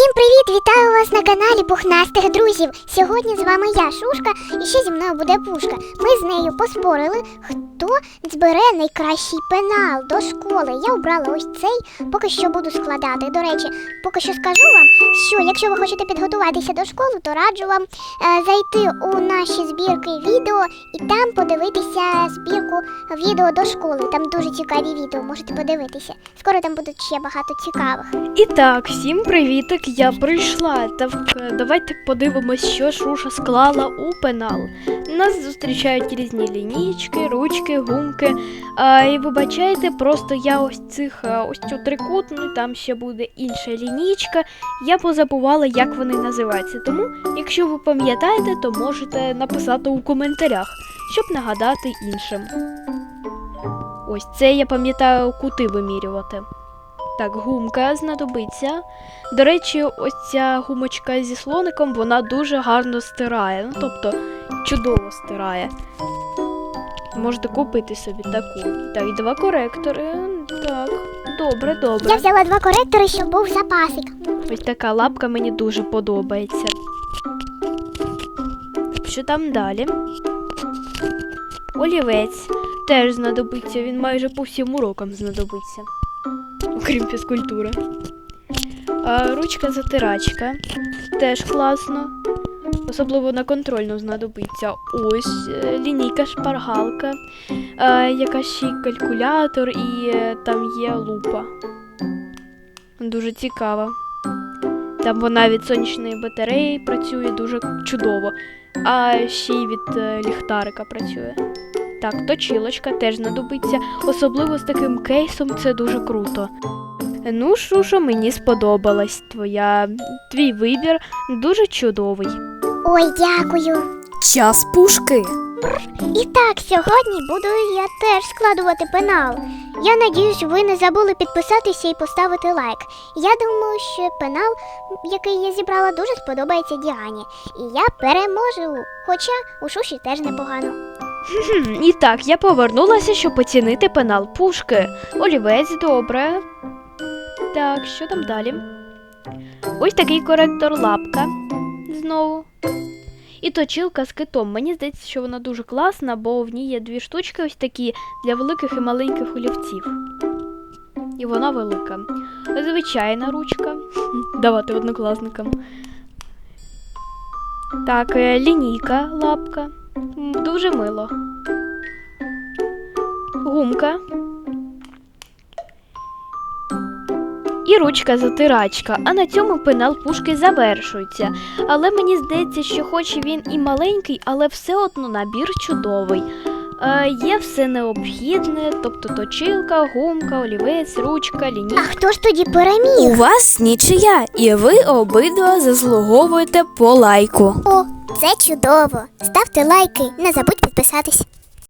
Всім привіт! Вітаю вас на каналі Пухнастих друзів. Сьогодні з вами я, Шушка, і ще зі мною буде Пушка. Ми з нею поспорили, хто збере найкращий пенал до школи. Я обрала ось цей, поки що буду складати. До речі, поки що скажу вам, що якщо ви хочете підготуватися до школи, то раджу вам е, зайти у наші збірки відео і там подивитися збірку відео до школи. Там дуже цікаві відео, можете подивитися. Скоро там будуть ще багато цікавих. І так, всім привітик, я прийшла. Так, давайте подивимось, що Шуша склала у пенал. Нас зустрічають різні лінійки, ручки, гумки. А, і вибачайте, просто я ось цих ось цю трикутну, там ще буде інша лінійка. Я позабувала, як вони називаються. Тому, якщо ви пам'ятаєте, то можете написати у коментарях, щоб нагадати іншим. Ось це я пам'ятаю кути вимірювати. Так, гумка знадобиться. До речі, ось ця гумочка зі слоником, вона дуже гарно стирає. Ну, тобто чудово стирає. Можете купити собі таку. Так, і два коректори. Так, добре, добре. Я взяла два коректори, щоб був запасик. Ось така лапка мені дуже подобається. Що там далі? Олівець теж знадобиться, він майже по всім урокам знадобиться. Окрім фізкультури. А, ручка затирачка. Теж класно. Особливо на контрольну знадобиться. Ось е, лінійка шпаргалка, якась ще калькулятор і е, там є лупа. Дуже цікава. Там вона від сонячної батареї працює дуже чудово, а ще й від е, ліхтарика працює. Так, точилочка теж знадобиться, особливо з таким кейсом це дуже круто. Ну, Шушо, мені сподобалась твоя твій вибір дуже чудовий. Ой, дякую. Час пушки. І так, сьогодні буду я теж складувати пенал. Я надіюсь, ви не забули підписатися і поставити лайк. Я думаю, що пенал, який я зібрала, дуже сподобається Діані. І я переможу. Хоча у Шуші теж непогано. І так, я повернулася, щоб оцінити пенал пушки. Олівець, добре. Так, що там далі? Ось такий коректор лапка. Знову. І точилка з китом. Мені здається, що вона дуже класна, бо в ній є дві штучки ось такі для великих і маленьких олівців. І вона велика. Звичайна ручка. Давати однокласникам. Так, е, лінійка, лапка. Дуже мило. Гумка. І ручка затирачка. А на цьому пенал пушки завершується. Але мені здається, що хоч він і маленький, але все одно набір чудовий. Е, є все необхідне, тобто точилка, гумка, олівець, ручка, А хто ж тоді переміг? У вас нічия, і ви обидва заслуговуєте по лайку. О, це чудово. Ставте лайки, не забудь підписатись.